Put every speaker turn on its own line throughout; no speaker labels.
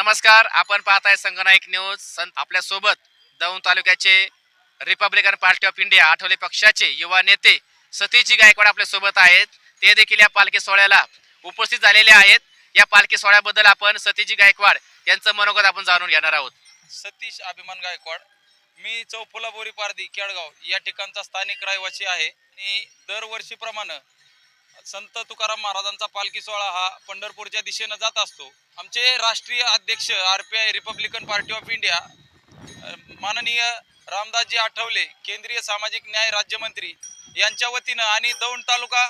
नमस्कार आपण पाहताय संगनायक न्यूज. संत आपल्यासोबत दौंड तालुक्याचे Republican party of India Athawale पक्षाचे युवा नेते सतीजी गायकवाड आपल्यासोबत आहेत. ते देखील या पालखी सोहळ्याला उपस्थित झालेले आहेत. या पालखी सोहळ्याबद्दल आपण सतीजी गायकवाड यांचं मनोगत आपण जाणून घेणार आहोत.
सतीश अभिमान गायकवाड. मी चौफुला बोरी पारदी केळगाव या ठिकाणचा स्थानिक रहिवासी आहे. आणि दरवर्षीप्रमाणे संत तुकाराम महाराजांचा पालखी सोहळा हा पंढरपूरच्या दिशेनं जात असतो. आमचे राष्ट्रीय अध्यक्ष R P I Republican party of India माननीय रामदासजी आठवले केंद्रीय सामाजिक न्याय राज्यमंत्री यांच्या वतीनं आणि दौंड तालुका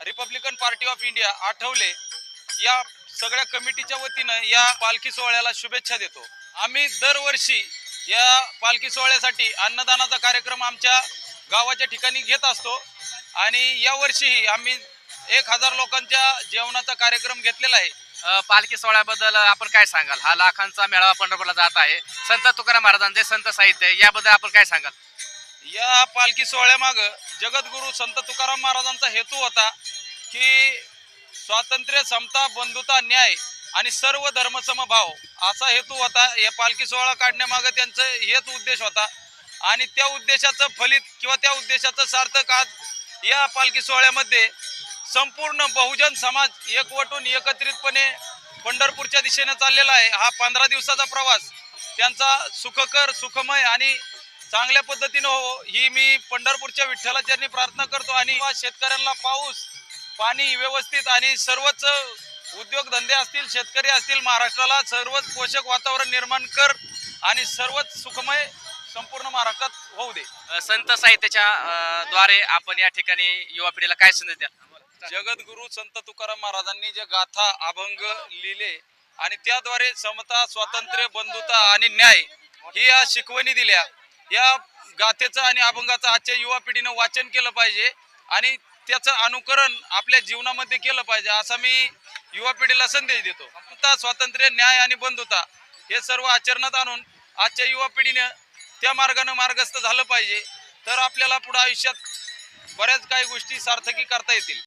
Republican party of India Athawale या सगळ्या कमिटीच्या वतीनं या पालखी सोहळ्याला शुभेच्छा देतो. आम्ही दरवर्षी या पालखी सोहळ्यासाठी अन्नदानाचा कार्यक्रम आमच्या गावाच्या ठिकाणी घेत असतो आणि यावर्षीही आम्ही एक हजार लोकांच्या जेवणाचा कार्यक्रम घेतलेला आहे.
अ, पालखी सोहळ्याबद्दल आपण काय सांगाल? हा लाखांचा मेळावा पंढरपूरला जात आहे. संत तुकाराम महाराजांचे संत साहित्य याबद्दल आपण काय सांगाल?
या पालखी सोहळ्यामाग जगद्गुरु संत तुकाराम महाराजांचा हेतू होता की स्वातंत्र्य समता बंधुता न्याय आणि सर्व धर्मसमभाव असा हेतू होता. या पालखी सोहळा काढण्यामागं त्यांचं हेच उद्देश होता. आणि त्या उद्देशाचं फलित किंवा त्या उद्देशाचं सार्थक आज या पालखी सोहळ्यामध्ये संपूर्ण बहुजन समाज एकवटून एकत्रितपणे पंढरपूरच्या दिशेने चाललेला आहे. हा पंधरा दिवसाचा प्रवास. त्यांचा सुखकर सुखमय आणि चांगल्या पद्धतीनं हो ही मी पंढरपूरच्या विठ्ठलाच्यांनी प्रार्थना करतो आणि शेतकऱ्यांना पाऊस पाणी व्यवस्थित आणि सर्वच उद्योगधंदे असतील शेतकरी असतील महाराष्ट्राला सर्वच पोषक वातावरण निर्माण कर आणि सर्वच सुखमय संपूर्ण महाराष्ट्रात होऊ दे.
संत साहित्याच्या द्वारे आपण या ठिकाणी युवा पिढीला काय संदेश द्याल
जगद्गुरु संत तुकाराम महाराजांनी जे गाथा अभंग लिहिले आणि त्याद्वारे समता स्वातंत्र्य बंधुता आणि न्याय ही या शिकवणी दिल्या. या गाथेचं आणि अभंगाचं आजच्या युवा पिढीनं वाचन केलं पाहिजे आणि त्याचं अनुकरण आपल्या जीवनामध्ये केलं पाहिजे असा मी युवा पिढीला संदेश देतो. समता स्वातंत्र्य न्याय आणि बंधुता हे सर्व आचरणात आणून आजच्या युवा पिढीनं त्या मार्गानं मार्गस्थ झालं पाहिजे. तर आपल्याला पुढे आयुष्यात बऱ्याच काही गोष्टी सार्थकी करता येतील.